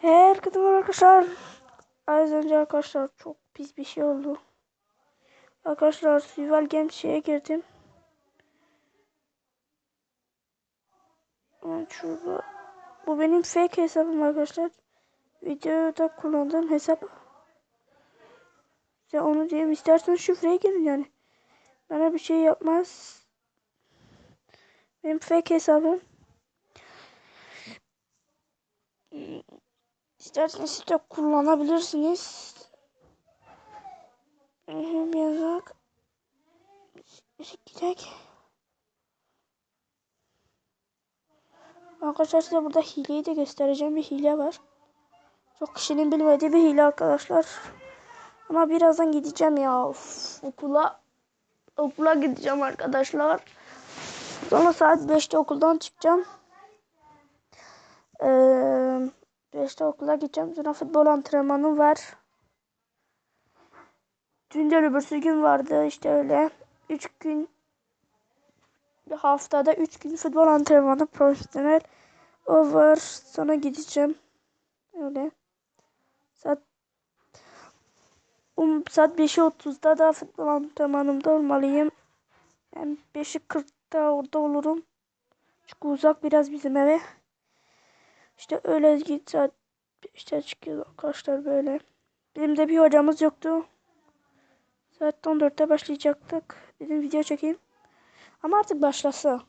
Herkese merhaba arkadaşlar. Az önce arkadaşlar çok pis bir şey oldu. Arkadaşlar Survival şeye girdim. Şurada. Bu benim fake hesabım arkadaşlar. Videoda kullandığım hesap. Size onu diyeyim. İsterseniz şifreye girin yani. Bana bir şey yapmaz. Benim fake hesabım. İsterseniz siz de kullanabilirsiniz. Hem yazak. Gidelim. Arkadaşlar size burada hileyi de göstereceğim. Bir hile var. Çok kişinin bilmediği bir hile arkadaşlar. Ama birazdan gideceğim ya. Of, okula okula gideceğim arkadaşlar. Sonra saat 5'te okuldan çıkacağım. Ee, 5'te okula gideceğim. Sonra futbol antrenmanı var. Dün de öbürsü gün vardı işte öyle. 3 gün bir haftada 3 gün futbol antrenmanı profesyonel. O var. Sonra gideceğim. Öyle. Saat um, saat 5'e 30'da da futbol antrenmanımda olmalıyım. Yani 5'i 40'ta orada olurum. Çünkü uzak biraz bizim eve. İşte öyle saat işte çıkıyor arkadaşlar böyle. Bizim de bir hocamız yoktu. Saat 14'te başlayacaktık. Dedim video çekeyim. Ama artık başlasa.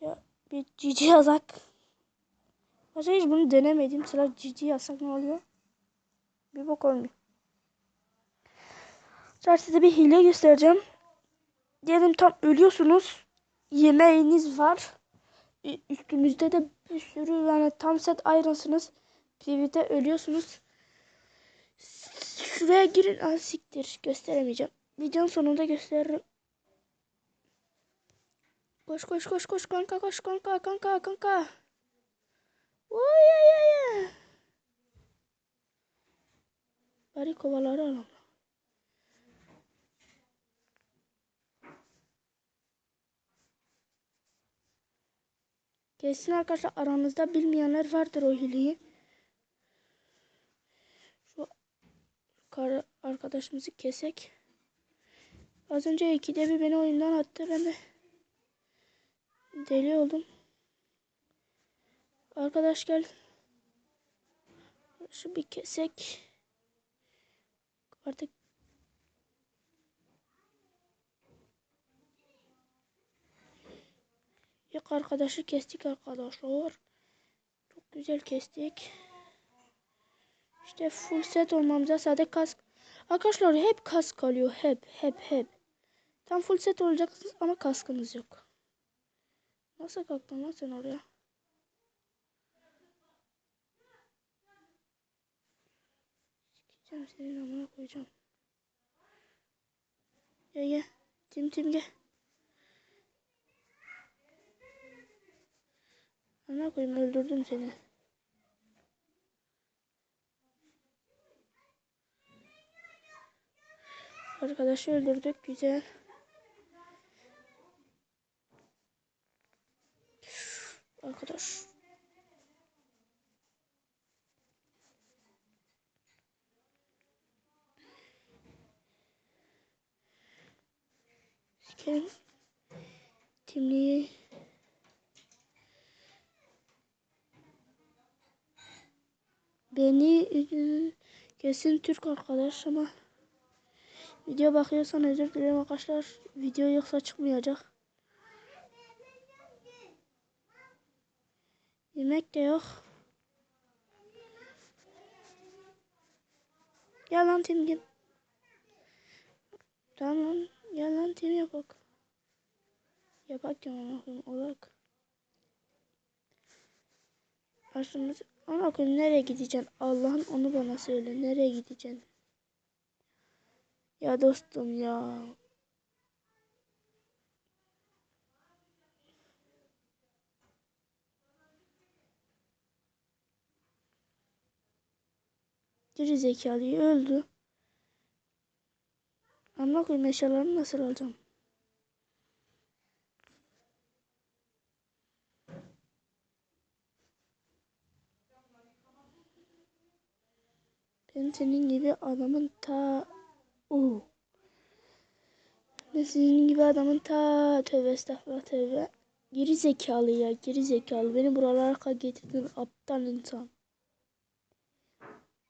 Ya bir cici yazak. Başka hiç bunu denemedim. Sıra cici yazsak ne oluyor? Bir bok olmuyor. Sonra size bir hile göstereceğim. Diyelim tam ölüyorsunuz. Yemeğiniz var. Ü- Üstünüzde de bir sürü yani tam set ayrılsınız. PvP'de ölüyorsunuz. Şuraya girin. Aa, siktir. Gösteremeyeceğim. Videonun sonunda gösteririm. Koş koş koş koş kanka koş kanka kanka kanka. Oy ay ay ay. Bari kovaları alalım. Kesin arkadaşlar aranızda bilmeyenler vardır o hileyi. Şu arkadaşımızı kesek. Az önce ikide bir beni oyundan attı. Ben de deli oldum. Arkadaş gel. Şu bir kesek. Artık İlk arkadaşı kestik arkadaşlar. Çok güzel kestik. İşte full set olmamıza sade kask. Arkadaşlar hep kask alıyor. Hep hep hep. Tam full set olacaksınız ama kaskınız yok. Nasıl kalktın lan sen oraya? Sikeceğim senin amına koyacağım. Gel gel. Tim tim gel. Ana koyayım öldürdüm seni. Arkadaşı öldürdük güzel. Arkadaş. Sikerim. Timliği. Beni kesin Türk arkadaş ama video bakıyorsan özür dilerim arkadaşlar. Video yoksa çıkmayacak. Yemek de yok. Gel lan Tim gel. Tamam gel lan Tim yapak. Yapak ya olarak. Aslında ama koyayım nereye gideceksin? Allah'ın onu bana söyle. Nereye gideceksin? Ya dostum ya. Geri zekalıyı öldü. Ama koyayım eşyalarını nasıl alacağım? Ben senin gibi adamın ta... Oo. Ben senin gibi adamın ta... Tövbe estağfurullah tövbe. Geri zekalı ya geri zekalı. Beni buralara getirdin aptal insan.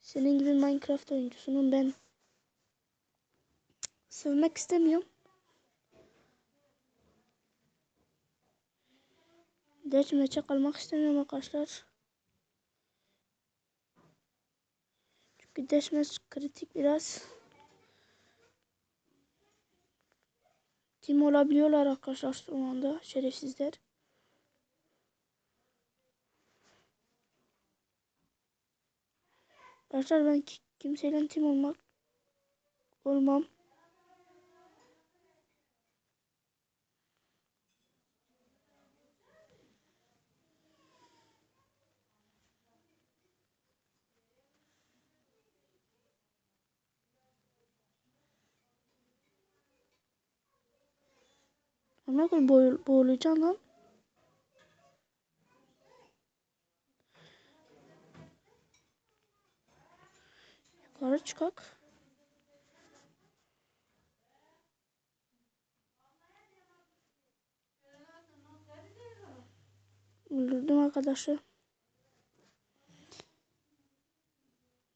Senin gibi Minecraft oyuncusunun ben sevmek istemiyorum. Ders meçe kalmak istemiyorum arkadaşlar. Meç kritik biraz. Tim olabiliyorlar arkadaşlar şu anda şerefsizler. Arkadaşlar ben ki- kimseyle tim olmak olmam. Ona göre boğul boğulacağım lan. Yukarı çıkak. Öldürdüm arkadaşı.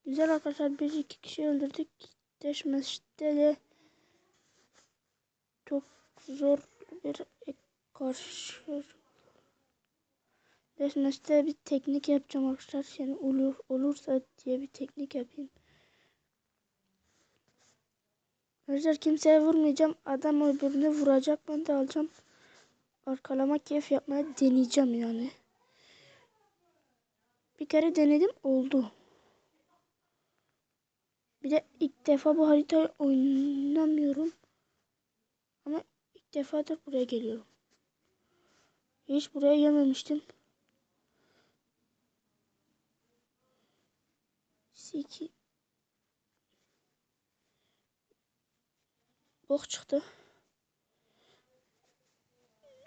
Güzel arkadaşlar bir iki kişi öldürdük. Deşmeşte de çok zor bir karşı Deşmeşte bir teknik yapacağım arkadaşlar. Yani olur olursa diye bir teknik yapayım. Arkadaşlar kimseye vurmayacağım. Adam öbürünü vuracak. Ben de alacağım. Arkalama keyif yapmaya deneyeceğim yani. Bir kere denedim oldu. Bir de ilk defa bu haritayı oynamıyorum. Ama defadır buraya geliyorum. Hiç buraya gelmemiştim. Siki. Bok çıktı.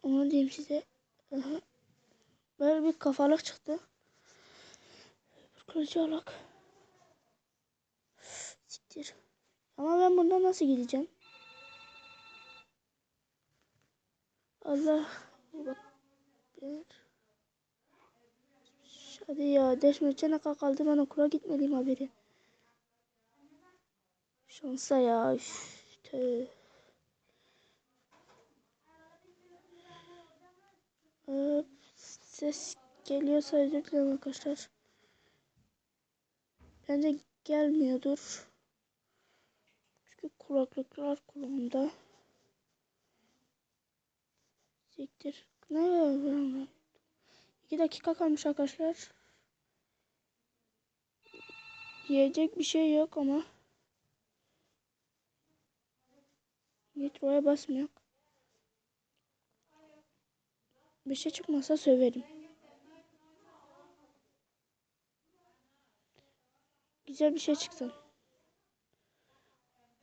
Onu diyeyim size. Böyle bir kafalık çıktı. Bir kılıcı alak. Siktir. Ama ben bundan nasıl gideceğim? Allah. Hadi ya. Ne kadar kaldı ben okula gitmeliyim haberi. Şansa ya. Tüh. Ee, ses geliyorsa özür dilerim arkadaşlar. Bence gelmiyordur. Çünkü kulaklıklar kulağımda. Siktir. Ne var? İki dakika kalmış arkadaşlar. Yiyecek bir şey yok ama. Nitro'ya basmıyor. Bir şey çıkmasa söverim. Güzel bir şey çıksın.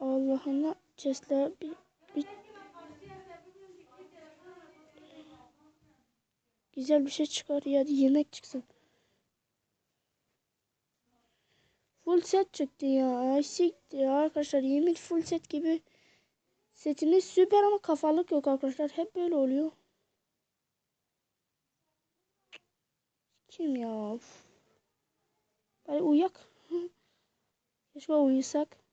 Allah'ına chestler bir, bir güzel bir şey çıkar ya yemek çıksın. Full set çıktı ya. Siktir ya arkadaşlar. Yemin full set gibi. Setimiz süper ama kafalık yok arkadaşlar. Hep böyle oluyor. Kim ya? Bari uyuyak. Keşke uyusak.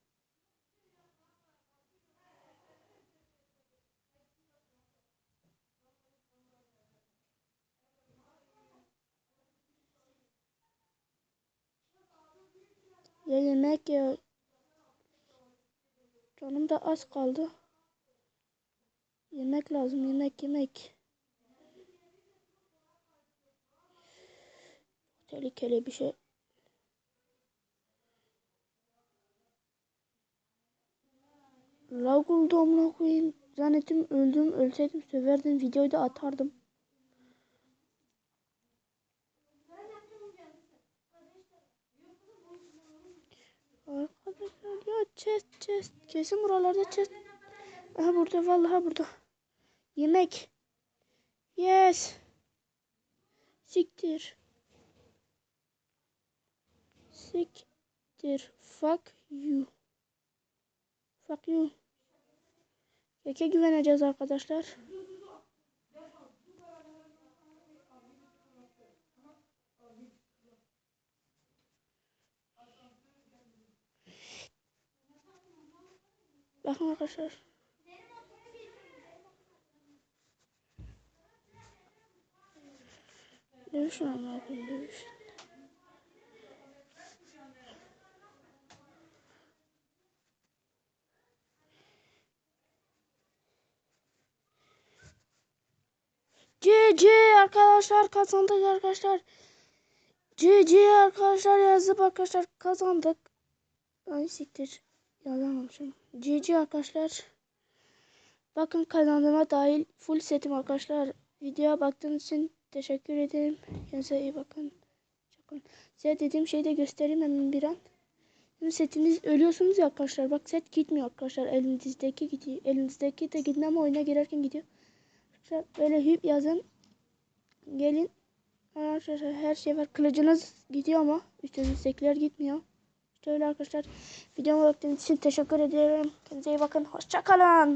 Ya yemek ya. Canım da az kaldı. Yemek lazım. Yemek yemek. Tehlikeli bir şey. Lag oldu amına koyayım. Zannettim öldüm. Ölseydim söverdim. Videoyu da atardım. Arkadaşlar ya chest chest. Kesin buralarda chest. Aha burada vallahi burada. Yemek. Yes. Siktir. Siktir. Fuck you. Fuck you. Keke güveneceğiz arkadaşlar. Bakın arkadaşlar. Dövüşün ama bakın dövüşün. GG arkadaşlar kazandık arkadaşlar. GG arkadaşlar yazıp arkadaşlar kazandık. Ay siktir. Yazamamışım. GG arkadaşlar. Bakın kanalıma dahil full setim arkadaşlar. Videoya baktığınız için teşekkür ederim. Kendinize iyi bakın. Bakın. Size dediğim şeyi de göstereyim hemen bir an. Şimdi setiniz ölüyorsunuz ya arkadaşlar. Bak set gitmiyor arkadaşlar. Elinizdeki gidiyor. Elinizdeki de gitmiyor ama oyuna girerken gidiyor. Arkadaşlar böyle hüp yazın. Gelin. Arkadaşlar her şey var. Kılıcınız gidiyor ama üstünüzdekiler gitmiyor. İşte öyle arkadaşlar. Videoma baktığınız için teşekkür ederim. Kendinize iyi bakın. Hoşçakalın.